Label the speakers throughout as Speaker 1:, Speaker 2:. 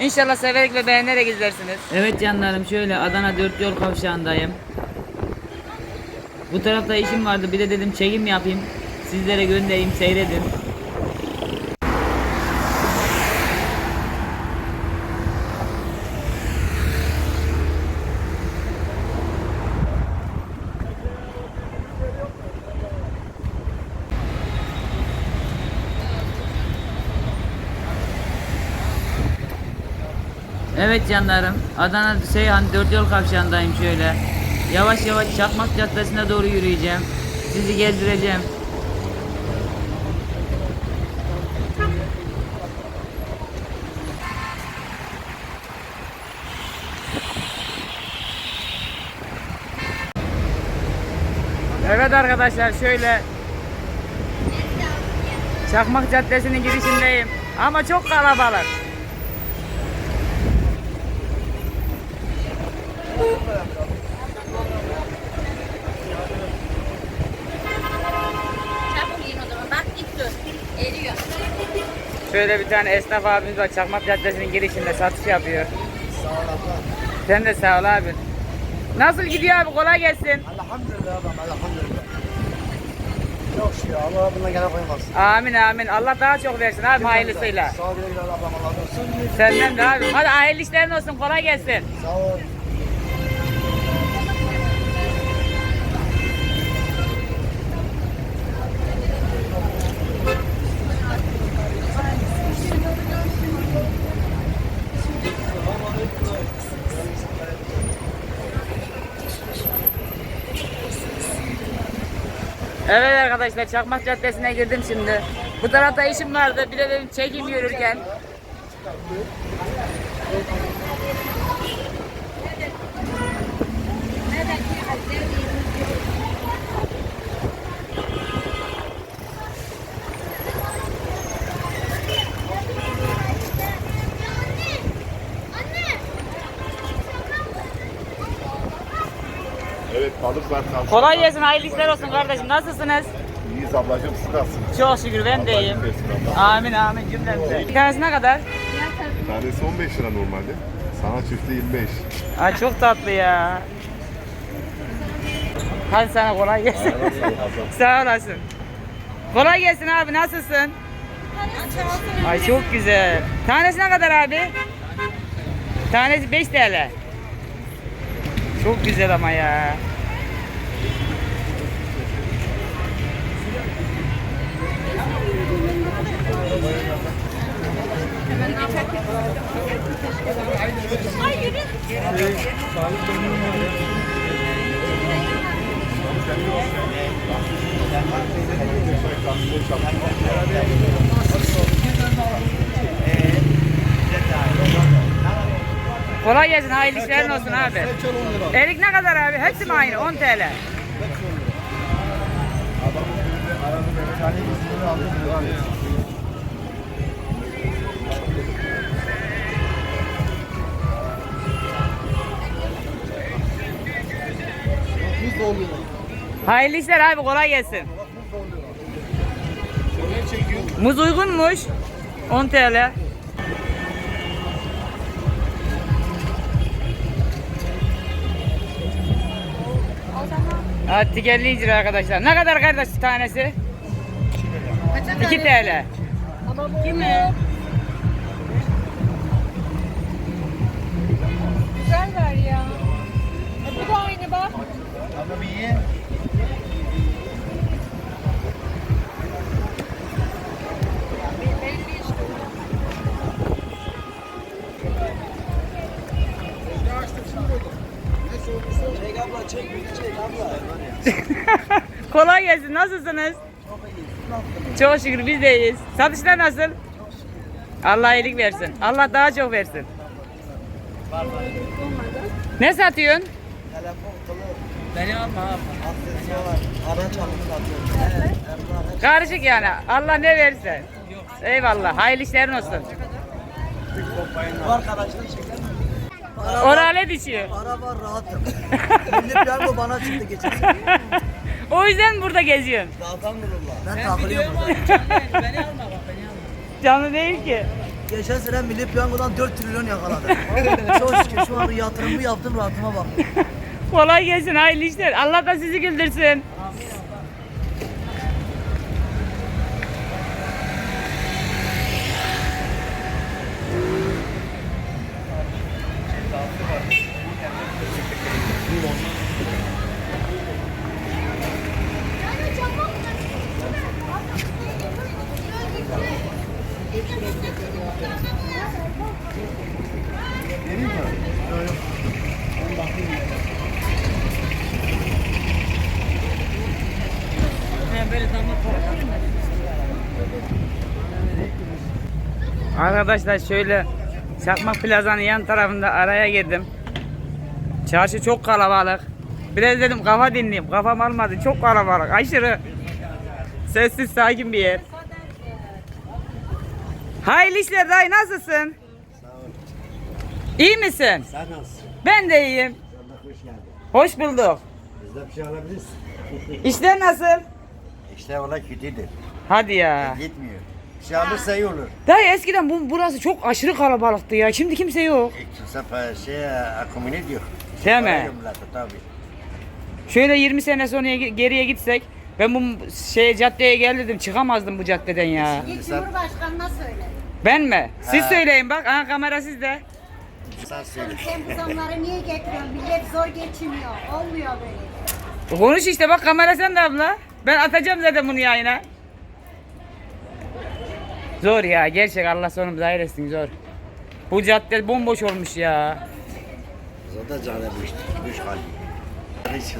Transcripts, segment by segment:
Speaker 1: İnşallah severek ve beğenerek izlersiniz.
Speaker 2: Evet canlarım şöyle Adana dört yol kavşağındayım. Bu tarafta işim vardı bir de dedim çekim yapayım. Sizlere göndereyim seyredin. Evet canlarım Adana Seyhan dört yol kavşağındayım şöyle. Yavaş yavaş Çakmak Caddesi'ne doğru yürüyeceğim. Sizi gezdireceğim.
Speaker 1: Evet arkadaşlar şöyle Çakmak Caddesi'nin girişindeyim. Ama çok kalabalık. Şöyle bir tane esnaf abimiz var. Çakmak Caddesi'nin girişinde satış yapıyor. Sen de sağ ol abi. Nasıl gidiyor abi? Kolay gelsin.
Speaker 3: Elhamdülillah ablam elhamdülillah. Çok şükür Allah bundan gene koymaz.
Speaker 1: Amin amin. Allah daha çok versin abi hayırlısıyla.
Speaker 3: Sağ ol razı olsun.
Speaker 1: Senden de abi. Hadi hayırlı işlerin olsun. Kolay gelsin.
Speaker 3: Sağ ol.
Speaker 1: Evet arkadaşlar Çakmak Caddesi'ne girdim şimdi. Bu tarafta işim vardı. Bir de dedim çekim yürürken.
Speaker 4: Evet balık var tavşan.
Speaker 1: Kolay gelsin. Hayırlı işler olsun kardeşim. Nasılsınız?
Speaker 4: İyiyiz ablacığım siz nasılsınız?
Speaker 1: Çok şükür ben de iyiyim. Amin amin cümlemize. Bir tanesi ne kadar?
Speaker 4: Tanesi 15 lira normalde. Sana çifti 25.
Speaker 1: Ay çok tatlı ya. Hadi sana kolay gelsin. Sağ olasın. Kolay gelsin abi nasılsın? Ay çok güzel. Tanesi ne kadar abi? Tanesi 5 TL. Çok güzel ama ya. Kolay gelsin hayırlı işlerin olsun abi. Erik ne kadar abi? Hepsi mi aynı? 10 TL. Hayırlı işler abi kolay gelsin. Muz uygunmuş. 10 TL. Evet tikerli incir arkadaşlar. Ne kadar kardeş tanesi? 2 TL.
Speaker 5: Kimi? Güzel ver ya. E, bu da aynı bak.
Speaker 1: Kolay gelsin. Nasılsınız? Çok şükür biz de iyiyiz. Satışlar nasıl? Allah iyilik versin. Allah daha çok versin. Ne satıyorsun?
Speaker 2: Beni alma abi.
Speaker 3: Aksesuar. Araç. Evet. Emrah.
Speaker 1: Karışık yani. Allah ne verirse. Eyvallah. Hayırlı işlerin olsun.
Speaker 3: Var kardeşler çeker.
Speaker 1: Orale düşüyor.
Speaker 3: Para var rahatım. Milli piyango bana çıktı geçen
Speaker 1: o yüzden burada geziyorsun.
Speaker 3: Zaten dururlar. Ben takılıyorum.
Speaker 2: beni alma bak beni alma.
Speaker 1: Canlı değil ki.
Speaker 6: Geçen sene Milli Piyango'dan 4 trilyon yakaladım. Çok şükür şu anda yatırımımı yaptım rahatıma bak.
Speaker 1: Kolay gelsin hayırlı işler. Allah da sizi güldürsün. Arkadaşlar şöyle Çakmak Plaza'nın yan tarafında araya girdim. Çarşı çok kalabalık. Biraz dedim kafa dinleyeyim. Kafam almadı. Çok kalabalık. Aşırı. Sessiz sakin bir yer. Hayırlı işler dayı nasılsın? İyi misin?
Speaker 7: Sen nasılsın?
Speaker 1: Ben de iyiyim.
Speaker 7: De hoş geldin.
Speaker 1: Hoş bulduk.
Speaker 7: Bizde bir şey alabilirsin.
Speaker 1: İşler nasıl?
Speaker 7: İşte valla kötüdür.
Speaker 1: Hadi ya.
Speaker 7: Gitmiyor. Bir şey alırsa iyi olur.
Speaker 1: Dayı eskiden bu, burası çok aşırı kalabalıktı ya. Şimdi kimse yok.
Speaker 7: E, Kimse pa- şey akomune diyor.
Speaker 1: Değil mi?
Speaker 7: Parayla millete, Tabii.
Speaker 1: Şöyle 20 sene sonra ge- geriye gitsek ben bu şey caddeye geldim çıkamazdım bu caddeden ya.
Speaker 5: Git
Speaker 7: sen,
Speaker 5: Cumhurbaşkanı'na söyle.
Speaker 1: Ben mi? Siz
Speaker 7: Ha.
Speaker 1: söyleyin bak. Aha kamera sizde.
Speaker 7: sen söyle.
Speaker 5: Sen bu zamları niye getiriyorsun? Millet zor geçiniyor. Olmuyor böyle.
Speaker 1: Konuş işte bak kamera sende abla. Ben atacağım zaten bunu yayına. Zor ya gerçek Allah sonumuzu hayır etsin zor. Bu cadde bomboş olmuş ya.
Speaker 7: Zaten canı bu iş hali.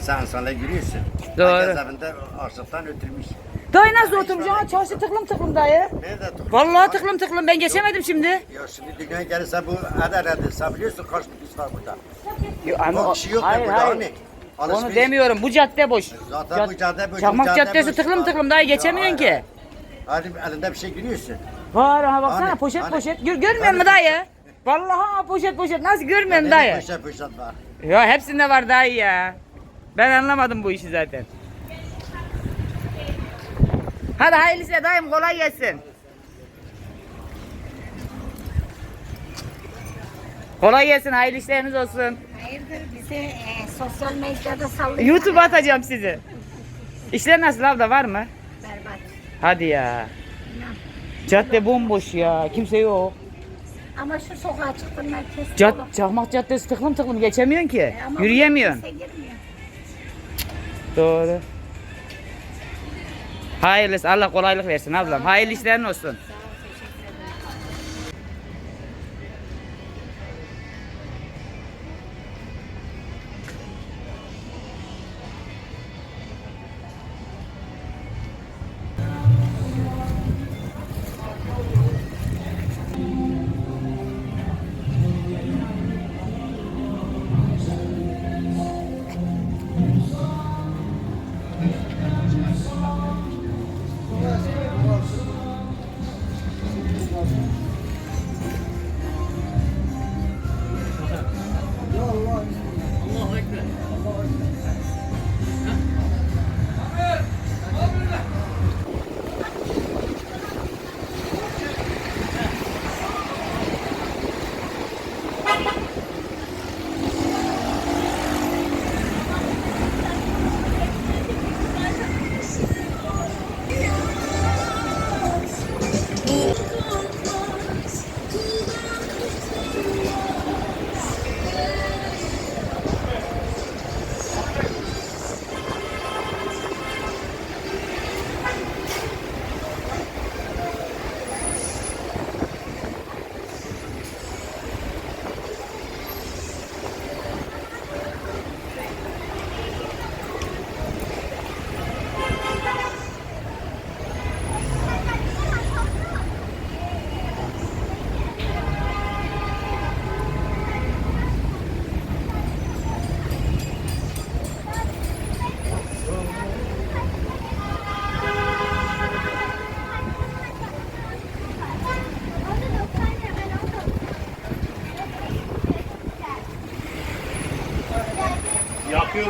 Speaker 7: Sen insanlara gülüyorsun.
Speaker 1: Doğru.
Speaker 7: Herkes evinde açlıktan ötürmüş.
Speaker 1: Dayı nasıl oturmuş? Ha çarşı tıklım tıklım dayı.
Speaker 7: Nerede dur?
Speaker 1: Vallahi tıklım tıklım ben geçemedim şimdi.
Speaker 7: Ya şimdi dünya gelirse bu Adana'dır. Sen biliyorsun kaç nüfus var burada.
Speaker 1: Yo, ama o-
Speaker 7: kişi yok
Speaker 1: hayır,
Speaker 7: ya burada
Speaker 1: hayır.
Speaker 7: hani.
Speaker 1: Onu
Speaker 7: Alışveriş-
Speaker 1: demiyorum. Bu cadde boş.
Speaker 7: Zaten bu cadde boş,
Speaker 1: Çakmak
Speaker 7: bu cadde
Speaker 1: Caddesi
Speaker 7: boş.
Speaker 1: tıklım tıklım dayı
Speaker 7: Ya,
Speaker 1: geçemiyorsun ki.
Speaker 7: Hani elinde bir şey gülüyorsun.
Speaker 1: Var ha baksana
Speaker 7: Hani,
Speaker 1: poşet
Speaker 7: hani.
Speaker 1: poşet. Gör, görmüyor
Speaker 7: Hani
Speaker 1: musun dayı? Vallahi ha poşet poşet. Nasıl görmüyorsun
Speaker 7: Benim
Speaker 1: dayı?
Speaker 7: Poşet poşet var.
Speaker 1: Ya hepsinde var dayı ya. Ben anlamadım bu işi zaten. Hadi hayırlısı dayım kolay gelsin. Kolay gelsin hayırlı işleriniz olsun.
Speaker 5: Hayırdır bize e, sosyal medyada sallıyor.
Speaker 1: YouTube atacağım sizi. İşler nasıl abla var mı?
Speaker 5: Berbat.
Speaker 1: Hadi ya. Cadde bomboş ya. Kimse yok.
Speaker 5: Ama şu sokağa çıktın merkez.
Speaker 1: Cad
Speaker 5: dolu.
Speaker 1: Çakmak Caddesi tıklım tıklım geçemiyorsun ki.
Speaker 5: E, ama
Speaker 1: Yürüyemiyorsun.
Speaker 5: kimse girmiyor.
Speaker 1: Doğru. Hayırlısı Allah kolaylık versin ablam. Hayırlı işlerin olsun.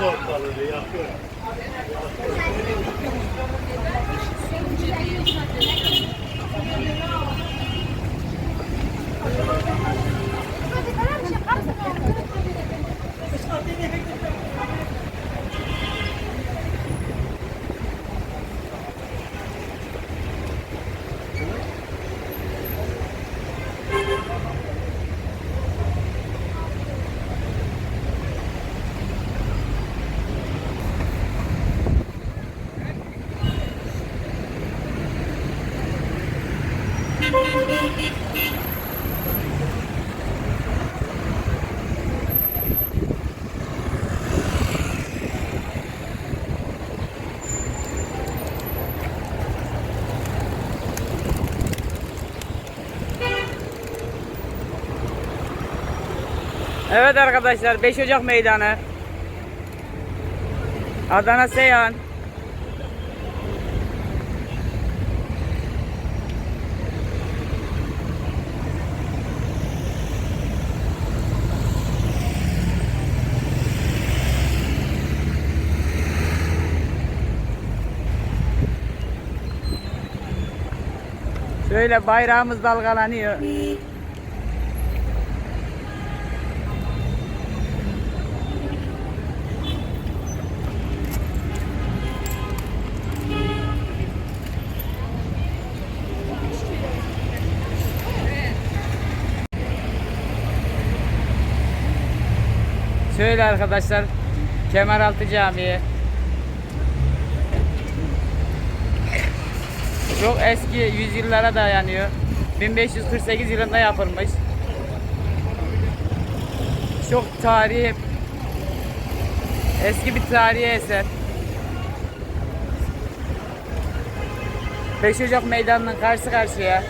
Speaker 7: ortalığı yakıyor. Thank you.
Speaker 1: Evet arkadaşlar 5 Ocak meydanı. Adana Seyhan. Şöyle bayrağımız dalgalanıyor. Şöyle arkadaşlar Kemeraltı Camii. Çok eski yüzyıllara dayanıyor. 1548 yılında yapılmış. Çok tarihi eski bir tarihi eser. 5 Ocak Meydanı'nın karşı karşıya.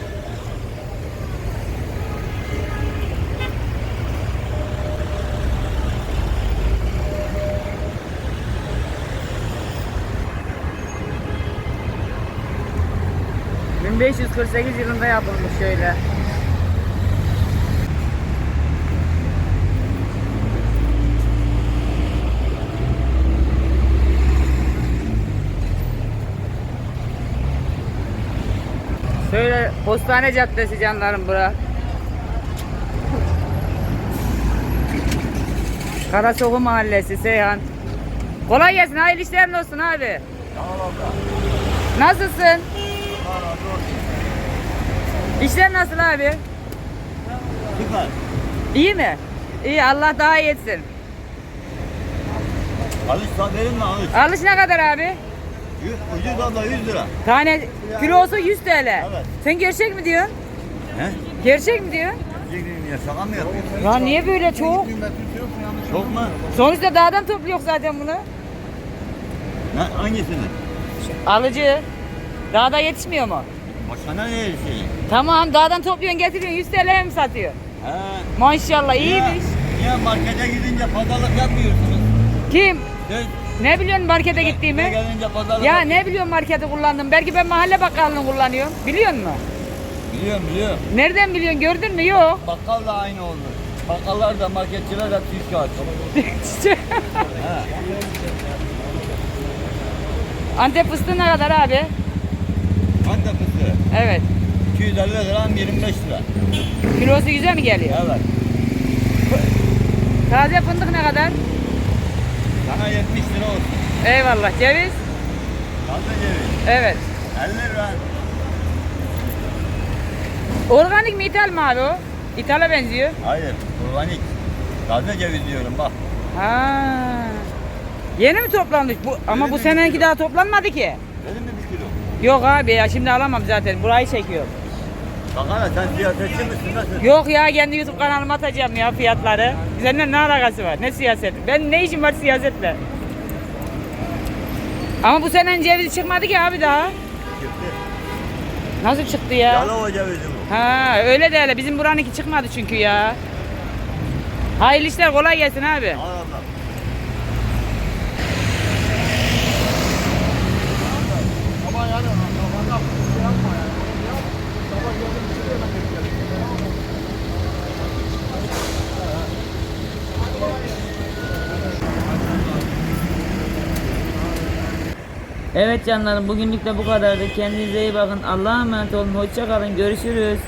Speaker 1: ...1548 yılında yapılmış şöyle. Şöyle Postane Caddesi canlarım bura. Karasoğu Mahallesi Seyhan. Kolay gelsin, hayırlı işlerin olsun abi. Nasılsın? İşler nasıl abi?
Speaker 3: Süper.
Speaker 1: İyi mi? İyi, Allah daha iyi etsin.
Speaker 3: Alış verin mi alış?
Speaker 1: Alış ne kadar abi?
Speaker 3: Yüz, ucuz abla 100 lira.
Speaker 1: Tane kilosu 100 TL.
Speaker 3: Evet.
Speaker 1: Sen gerçek mi diyorsun?
Speaker 3: He?
Speaker 1: Gerçek mi diyorsun?
Speaker 3: Ya şaka mı yapıyorsun?
Speaker 1: Ya niye böyle çok?
Speaker 3: Çok mu?
Speaker 1: Sonuçta dağdan topluyor zaten bunu.
Speaker 3: Ne, hangisini?
Speaker 1: Alıcı. Dağda yetişmiyor mu?
Speaker 3: Başka ne şey?
Speaker 1: Tamam dağdan topluyorsun getiriyorsun 100 TL'ye mi satıyor?
Speaker 3: He.
Speaker 1: Maşallah iyiymiş.
Speaker 3: Niye markete gidince pazarlık yapmıyorsunuz?
Speaker 1: Kim?
Speaker 3: Siz
Speaker 1: Ne biliyorsun markete gittiğimi?
Speaker 3: gelince pazarlık
Speaker 1: Ya
Speaker 3: yap-
Speaker 1: ne biliyorsun marketi kullandım? Belki ben mahalle bakkalını kullanıyorum. Biliyor musun?
Speaker 3: Biliyorum biliyorum.
Speaker 1: Nereden biliyorsun? Gördün mü? Yok.
Speaker 3: Bakkal da aynı oldu. Bakkallar da marketçiler de Türk kağıt.
Speaker 1: Antep fıstığı ne kadar abi?
Speaker 3: Antep fıstığı.
Speaker 1: Evet.
Speaker 3: 250 gram 25 lira.
Speaker 1: Kilosu güzel mi geliyor?
Speaker 3: Evet.
Speaker 1: Taze fındık ne kadar?
Speaker 3: Sana 70 lira olsun.
Speaker 1: Eyvallah. Ceviz?
Speaker 3: Fazla ceviz.
Speaker 1: Evet.
Speaker 3: 50 lira.
Speaker 1: Organik mi ithal mi abi o? İthala benziyor.
Speaker 3: Hayır. Organik. Taze ceviz diyorum bak.
Speaker 1: Ha. Yeni mi toplanmış bu? Ama
Speaker 3: Yeni
Speaker 1: bu
Speaker 3: kilo?
Speaker 1: daha toplanmadı ki.
Speaker 3: Verin mi bir kilo?
Speaker 1: Yok abi ya şimdi alamam zaten. Burayı çekiyorum.
Speaker 3: Bakana sen siyasetçi misin nasıl?
Speaker 1: Yok ya kendi YouTube kanalıma atacağım ya fiyatları. Seninle ne alakası var? Ne siyaset? Ben ne işim var siyasetle? Ama bu senenin cevizi çıkmadı ki abi daha.
Speaker 3: Çıktı.
Speaker 1: Nasıl çıktı ya?
Speaker 3: Yalova cevizi bu.
Speaker 1: Ha öyle de öyle. Bizim buranınki çıkmadı çünkü ya. Hayırlı işler kolay gelsin abi.
Speaker 3: Al abla. Ama yani kafanda şey yapma yani. Sabah geldim bir şey hemen beklerim.
Speaker 2: Evet canlarım bugünlük de bu kadardı. Kendinize iyi bakın. Allah'a emanet olun. Hoşça kalın. Görüşürüz.